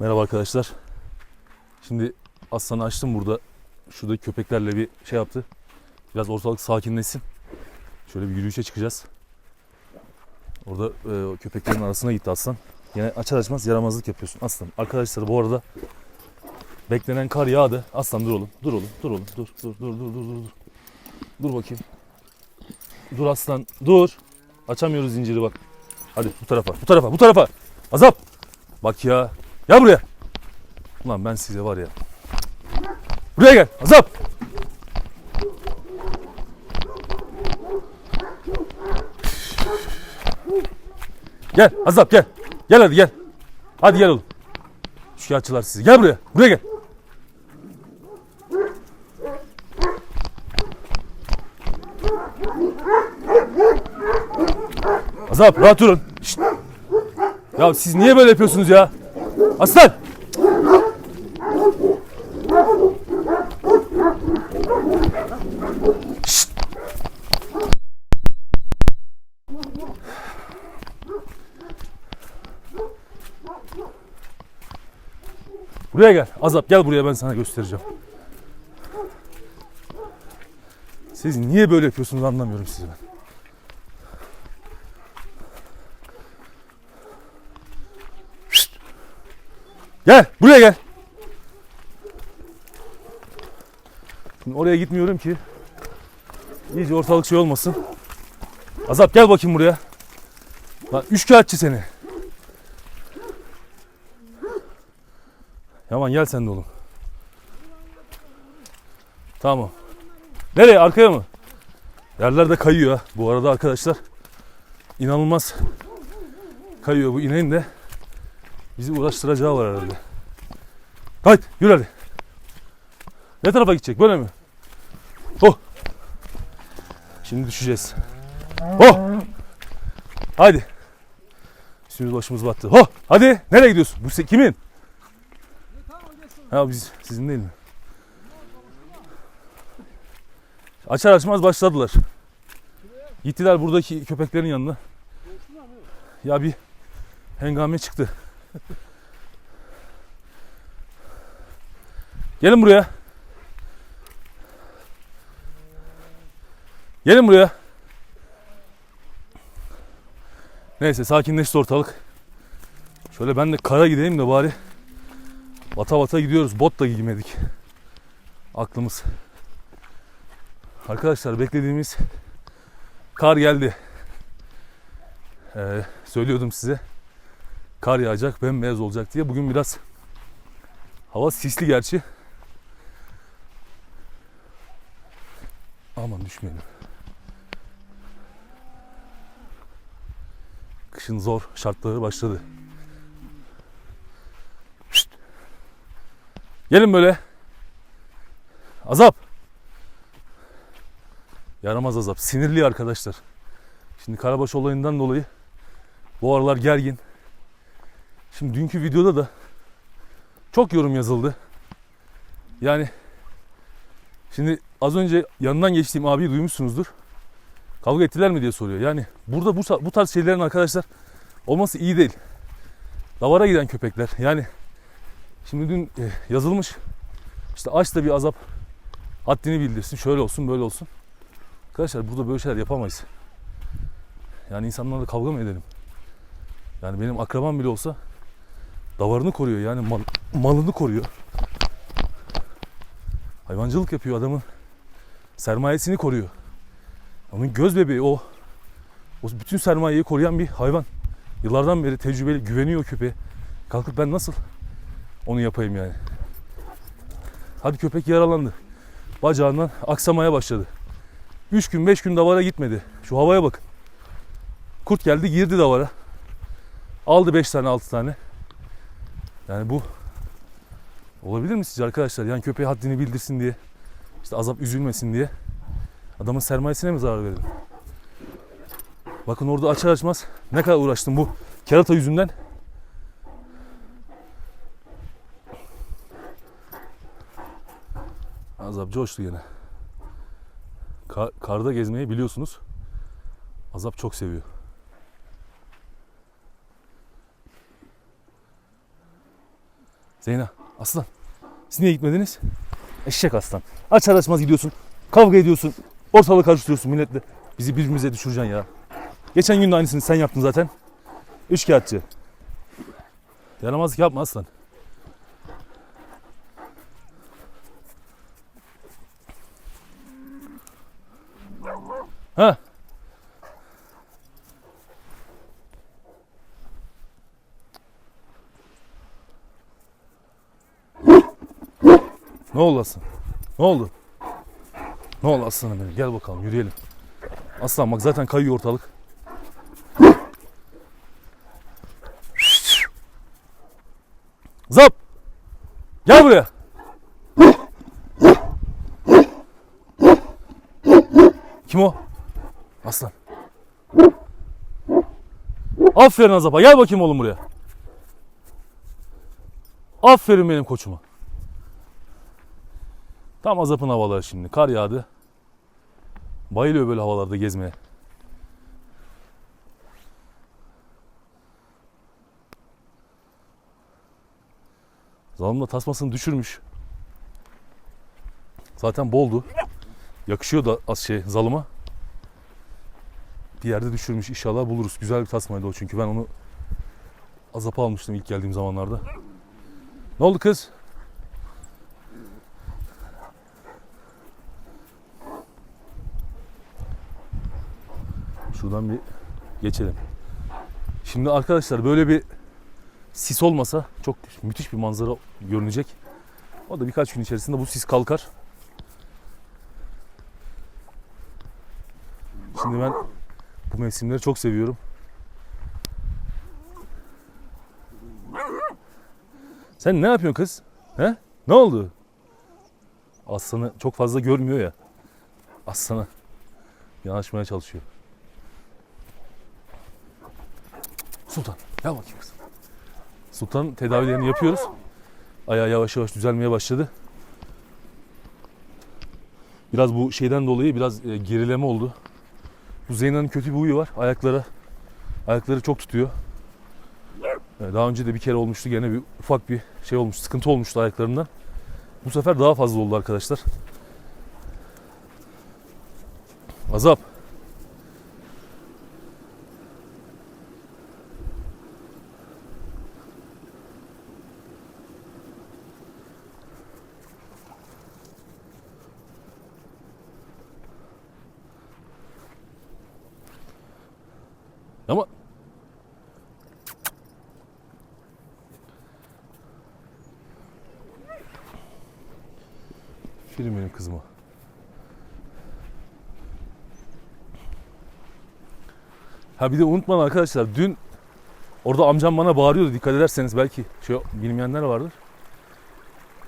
Merhaba arkadaşlar. Şimdi aslanı açtım burada. Şuradaki köpeklerle bir şey yaptı. Biraz ortalık sakinleşsin. Şöyle bir yürüyüşe çıkacağız. Orada e, köpeklerin arasına gitti aslan. Yine açar açmaz yaramazlık yapıyorsun aslan. Arkadaşlar bu arada beklenen kar yağdı. Aslan dur oğlum. Dur oğlum. Dur oğlum. Dur dur dur dur dur. Dur, dur bakayım. Dur aslan. Dur. Açamıyoruz zinciri bak. Hadi bu tarafa. Bu tarafa. Bu tarafa. Azap. Bak ya. Gel buraya. Ulan ben size var ya. Buraya gel. Azap. Gel Azap gel. Gel hadi gel. Hadi gel oğlum. Şikayetçiler sizi. Gel buraya. Buraya gel. Azap rahat durun. Şşt. Ya siz niye böyle yapıyorsunuz ya? Aslan! Şşt! Buraya gel. Azap gel buraya ben sana göstereceğim. Siz niye böyle yapıyorsunuz anlamıyorum sizi ben. Gel buraya gel. Şimdi oraya gitmiyorum ki. İyice ortalık şey olmasın. Azap gel bakayım buraya. Lan üç kağıtçı seni. Yaman gel sen de oğlum. Tamam. Nereye? Arkaya mı? Yerler de kayıyor. Bu arada arkadaşlar inanılmaz kayıyor bu ineğin de bizi uğraştıracağı var herhalde. Haydi yürü hadi. Ne tarafa gidecek böyle mi? Oh. Şimdi düşeceğiz. Oh. Haydi. Üstümüz başımız battı. Oh. Hadi. Nereye gidiyorsun? Bu se- kimin? Ha biz sizin değil mi? Açar açmaz başladılar. Gittiler buradaki köpeklerin yanına. Ya bir hengame çıktı. Gelin buraya. Gelin buraya. Neyse sakinleşti ortalık. Şöyle ben de kara gideyim de bari. Vata vata gidiyoruz. Bot da giymedik. Aklımız. Arkadaşlar beklediğimiz kar geldi. Ee, söylüyordum size. Kar yağacak, bembeyaz olacak diye. Bugün biraz hava sisli gerçi. Aman düşmeyelim. Kışın zor şartları başladı. Şşt. Gelin böyle. Azap. Yaramaz azap. Sinirli arkadaşlar. Şimdi Karabaş olayından dolayı bu aralar gergin. Şimdi dünkü videoda da çok yorum yazıldı. Yani şimdi az önce yanından geçtiğim abiyi duymuşsunuzdur. Kavga ettiler mi diye soruyor. Yani burada bu, bu tarz şeylerin arkadaşlar olması iyi değil. Davara giden köpekler. Yani şimdi dün e, yazılmış işte aç da bir azap haddini bildirsin. Şöyle olsun böyle olsun. Arkadaşlar burada böyle şeyler yapamayız. Yani insanlarla kavga mı edelim? Yani benim akrabam bile olsa davarını koruyor yani mal, malını koruyor. Hayvancılık yapıyor adamın sermayesini koruyor. Onun göz bebeği o. O bütün sermayeyi koruyan bir hayvan. Yıllardan beri tecrübeli güveniyor köpeğe. Kalkıp ben nasıl onu yapayım yani. Hadi köpek yaralandı. Bacağından aksamaya başladı. 3 gün 5 gün davara gitmedi. Şu havaya bakın. Kurt geldi girdi davara. Aldı 5 tane 6 tane. Yani bu olabilir mi sizce arkadaşlar? Yani köpeğe haddini bildirsin diye. işte azap üzülmesin diye. Adamın sermayesine mi zarar verelim? Bakın orada açar açmaz ne kadar uğraştım bu kerata yüzünden. Azap coştu yine. Kar- karda gezmeyi biliyorsunuz. Azap çok seviyor. Zeyna, aslan. Siz niye gitmediniz? Eşek aslan. Açar açmaz gidiyorsun. Kavga ediyorsun. Ortalığı karıştırıyorsun milletle. Bizi birbirimize düşüreceksin ya. Geçen gün de aynısını sen yaptın zaten. Üç kağıtçı. Yaramazlık yapma aslan. Ha? Ne oldu aslan? Ne oldu? Ne oldu aslanım benim? Gel bakalım yürüyelim. Aslan bak zaten kayıyor ortalık. Zap! Gel buraya. Kim o? Aslan. Aferin Azap'a. Gel bakayım oğlum buraya. Aferin benim koçuma. Tam Azap'ın havaları şimdi. Kar yağdı. Bayılıyor böyle havalarda gezmeye. Zalım da tasmasını düşürmüş. Zaten boldu. Yakışıyor da az şey zalıma. Bir yerde düşürmüş inşallah buluruz. Güzel bir tasmaydı o çünkü ben onu azapa almıştım ilk geldiğim zamanlarda. Ne oldu kız? Şuradan bir geçelim. Şimdi arkadaşlar böyle bir sis olmasa çok müthiş bir manzara görünecek. O da birkaç gün içerisinde bu sis kalkar. Şimdi ben bu mevsimleri çok seviyorum. Sen ne yapıyorsun kız? He? Ne oldu? Aslanı çok fazla görmüyor ya. Aslanı yanaşmaya çalışıyor. Sultan gel bakayım kızım. Sultan tedavilerini yapıyoruz. Ayağı yavaş yavaş düzelmeye başladı. Biraz bu şeyden dolayı biraz e, gerileme oldu. Bu Zeyna'nın kötü bir huyu var. Ayaklara ayakları çok tutuyor. E, Daha önce de bir kere olmuştu. Gene bir ufak bir şey olmuş. Sıkıntı olmuştu ayaklarından. Bu sefer daha fazla oldu arkadaşlar. Azap. Film benim kızıma. Ha bir de unutmayın arkadaşlar dün orada amcam bana bağırıyordu dikkat ederseniz belki şey bilmeyenler vardır.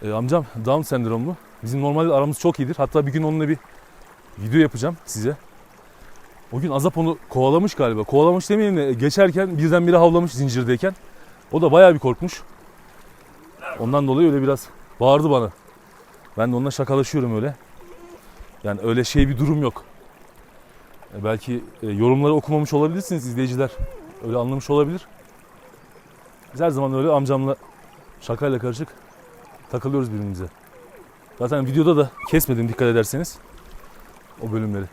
Ee, amcam Down sendromlu. Bizim normalde aramız çok iyidir. Hatta bir gün onunla bir video yapacağım size. O gün Azap onu kovalamış galiba. Kovalamış demeyeyim de geçerken birdenbire havlamış zincirdeyken. O da bayağı bir korkmuş. Ondan dolayı öyle biraz bağırdı bana. Ben de onunla şakalaşıyorum öyle. Yani öyle şey bir durum yok. E, belki e, yorumları okumamış olabilirsiniz izleyiciler. Öyle anlamış olabilir. Biz her zaman öyle amcamla şakayla karışık takılıyoruz birbirimize. Zaten videoda da kesmedim dikkat ederseniz o bölümleri.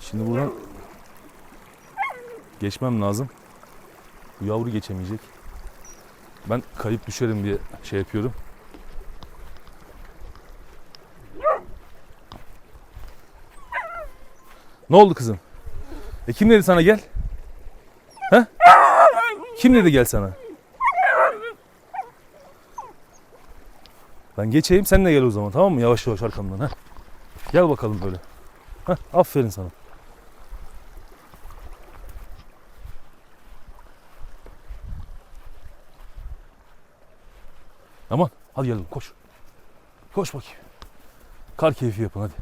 Şimdi buradan geçmem lazım. Bu yavru geçemeyecek. Ben kayıp düşerim diye şey yapıyorum. Ne oldu kızım? E kim dedi sana gel? He? Kim dedi gel sana? Ben geçeyim sen de gel o zaman tamam mı? Yavaş yavaş arkamdan ha. Gel bakalım böyle. Heh, aferin sana. Aman hadi gel koş. Koş bakayım. Kar keyfi yapın hadi.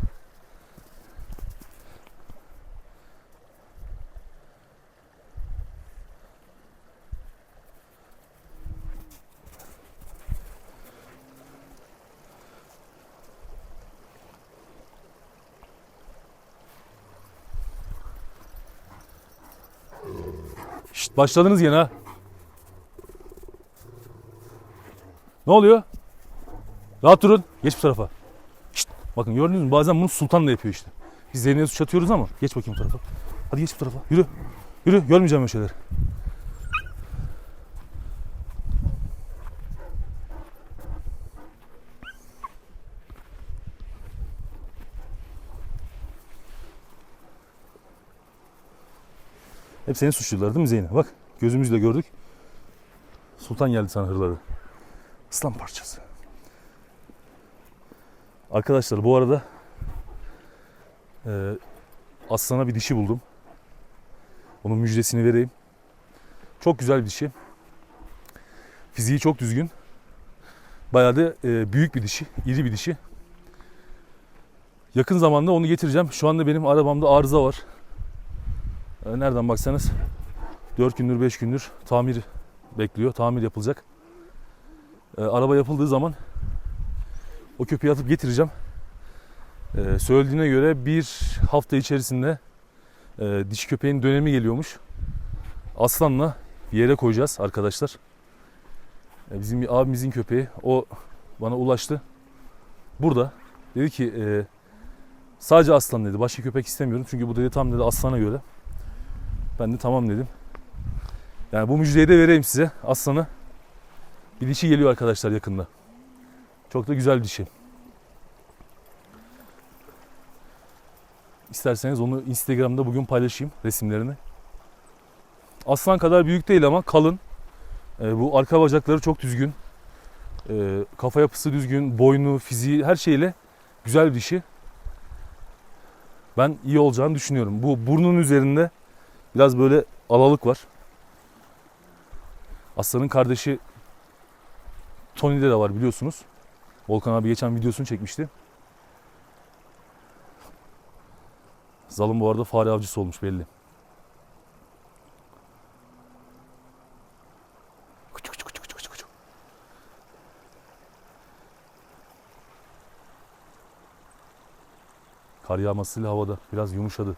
Başladınız yine ha. Ne oluyor? Rahat durun. Geç bu tarafa. Şşt, bakın gördünüz mü? Bazen bunu sultan da yapıyor işte. Biz Zeynep'e suç atıyoruz ama geç bakayım bu tarafa. Hadi geç bu tarafa. Yürü. Yürü. Görmeyeceğim öyle şeyleri. Hep seni suçluyorlar değil mi Zeynep? Bak gözümüzle gördük. Sultan geldi sana hırladı. Aslan parçası. Arkadaşlar bu arada e, aslana bir dişi buldum. Onun müjdesini vereyim. Çok güzel bir dişi. Fiziği çok düzgün. Bayağı da e, büyük bir dişi, iri bir dişi. Yakın zamanda onu getireceğim. Şu anda benim arabamda arıza var. E, nereden baksanız 4 gündür 5 gündür tamir bekliyor. Tamir yapılacak. E, araba yapıldığı zaman o köpeği atıp getireceğim. E, söylediğine göre bir hafta içerisinde e, dişi köpeğin dönemi geliyormuş. Aslanla yere koyacağız arkadaşlar. E, bizim bir abimizin köpeği. O bana ulaştı. Burada. Dedi ki e, sadece aslan dedi. Başka köpek istemiyorum. Çünkü bu dedi tam dedi aslana göre. Ben de tamam dedim. Yani bu müjdeyi de vereyim size. Aslanı bir dişi geliyor arkadaşlar yakında. Çok da güzel bir dişi. İsterseniz onu Instagram'da bugün paylaşayım resimlerini. Aslan kadar büyük değil ama kalın. Ee, bu arka bacakları çok düzgün. Ee, kafa yapısı düzgün, boynu, fiziği her şeyle güzel bir dişi. Ben iyi olacağını düşünüyorum. Bu burnun üzerinde biraz böyle alalık var. Aslanın kardeşi Tony'de de var biliyorsunuz. Volkan abi geçen videosunu çekmişti. Zalım bu arada fare avcısı olmuş belli. Kar yağmasıyla havada biraz yumuşadı.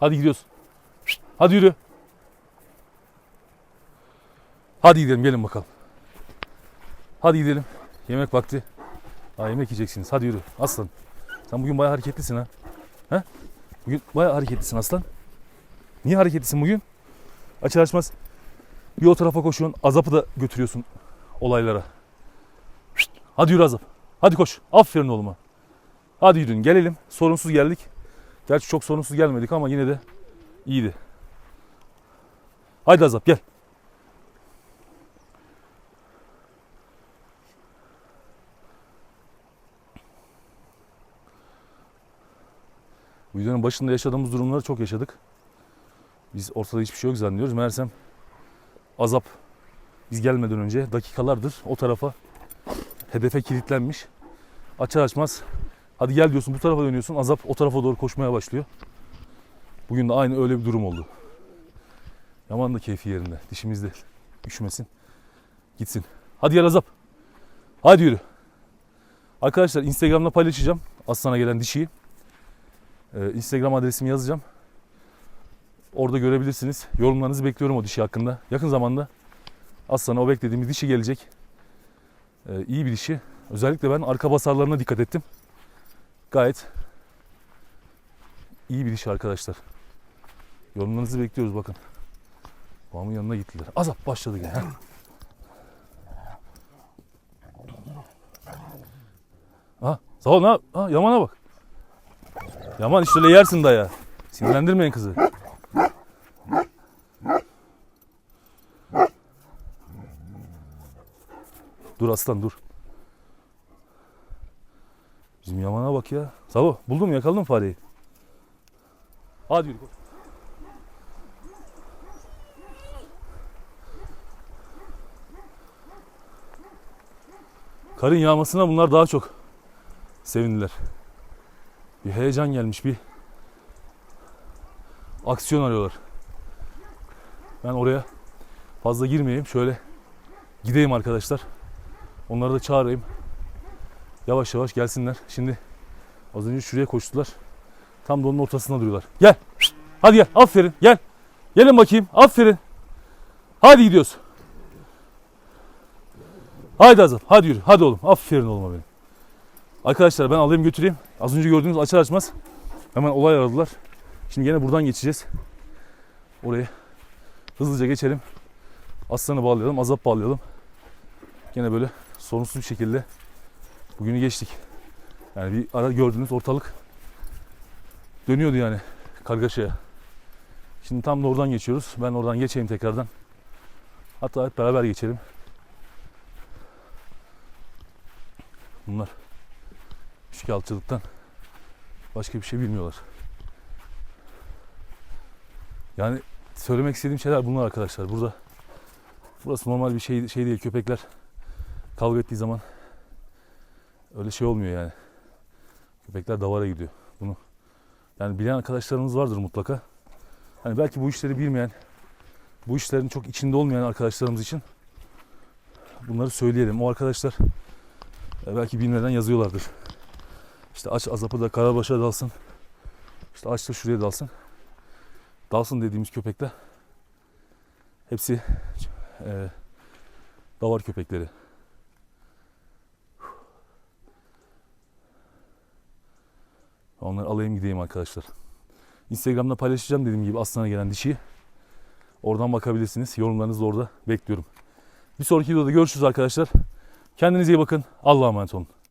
Hadi gidiyoruz. Hadi yürü. Hadi gidelim gelin bakalım. Hadi gidelim. Yemek vakti. Ha, yemek yiyeceksiniz. Hadi yürü. Aslan. Sen bugün bayağı hareketlisin ha. He? Bugün bayağı hareketlisin aslan. Niye hareketlisin bugün? Açar açmaz. Bir o tarafa koşuyorsun. Azap'ı da götürüyorsun olaylara. Şşt, Hadi yürü Azap. Hadi koş. Aferin oğluma. Hadi yürüyün. Gelelim. Sorunsuz geldik. Gerçi çok sorunsuz gelmedik ama yine de iyiydi. Haydi Azap gel. Videonun başında yaşadığımız durumları çok yaşadık. Biz ortada hiçbir şey yok zannediyoruz. Meğersem Azap biz gelmeden önce dakikalardır o tarafa hedefe kilitlenmiş. Açar açmaz Hadi gel diyorsun bu tarafa dönüyorsun. Azap o tarafa doğru koşmaya başlıyor. Bugün de aynı öyle bir durum oldu. Yaman da keyfi yerinde. Dişimizde üşümesin. Gitsin. Hadi gel Azap. Hadi yürü. Arkadaşlar Instagram'da paylaşacağım. Aslan'a gelen dişiyi. Ee, Instagram adresimi yazacağım. Orada görebilirsiniz. Yorumlarınızı bekliyorum o dişi hakkında. Yakın zamanda Aslan'a o beklediğimiz dişi gelecek. Ee, iyi bir dişi. Özellikle ben arka basarlarına dikkat ettim. Gayet iyi bir dişi arkadaşlar. Yorumlarınızı bekliyoruz bakın. Babamın yanına gittiler. Azap başladı gene. Ha, sağ ol. Ha, ha, Yaman'a bak. Yaman işte öyle yersin daya. Sinirlendirmeyin kızı. Dur aslan dur. balık ya. Salo buldun mu yakaladın mı fareyi? Hadi yürü. Karın yağmasına bunlar daha çok sevindiler. Bir heyecan gelmiş bir aksiyon arıyorlar. Ben oraya fazla girmeyeyim. Şöyle gideyim arkadaşlar. Onları da çağırayım. Yavaş yavaş gelsinler. Şimdi az önce şuraya koştular. Tam da onun ortasında duruyorlar. Gel. Hadi gel. Aferin. Gel. Gelin bakayım. Aferin. Hadi gidiyoruz. Haydi Azap. Hadi yürü. Hadi oğlum. Aferin oğluma benim. Arkadaşlar ben alayım götüreyim. Az önce gördüğünüz açar açmaz hemen olay aradılar. Şimdi gene buradan geçeceğiz. Oraya hızlıca geçelim. Aslanı bağlayalım, azap bağlayalım. Gene böyle sorunsuz bir şekilde bugünü geçtik. Yani bir ara gördüğünüz ortalık dönüyordu yani kargaşaya. Şimdi tam da oradan geçiyoruz. Ben oradan geçeyim tekrardan. Hatta hep beraber geçelim. Bunlar şikayetçılıktan başka bir şey bilmiyorlar. Yani söylemek istediğim şeyler bunlar arkadaşlar. Burada burası normal bir şey şey değil. Köpekler kavga ettiği zaman öyle şey olmuyor yani. Köpekler davara gidiyor. Bunu yani bilen arkadaşlarımız vardır mutlaka. Hani belki bu işleri bilmeyen, bu işlerin çok içinde olmayan arkadaşlarımız için bunları söyleyelim. O arkadaşlar e, belki bilmeden yazıyorlardır. İşte aç azapı da karabaşa dalsın. İşte aç da şuraya dalsın. Dalsın dediğimiz köpekler hepsi e, davar köpekleri. Onları alayım gideyim arkadaşlar. Instagram'da paylaşacağım dediğim gibi aslana gelen dişiyi. Oradan bakabilirsiniz. Yorumlarınızı da orada bekliyorum. Bir sonraki videoda görüşürüz arkadaşlar. Kendinize iyi bakın. Allah'a emanet olun.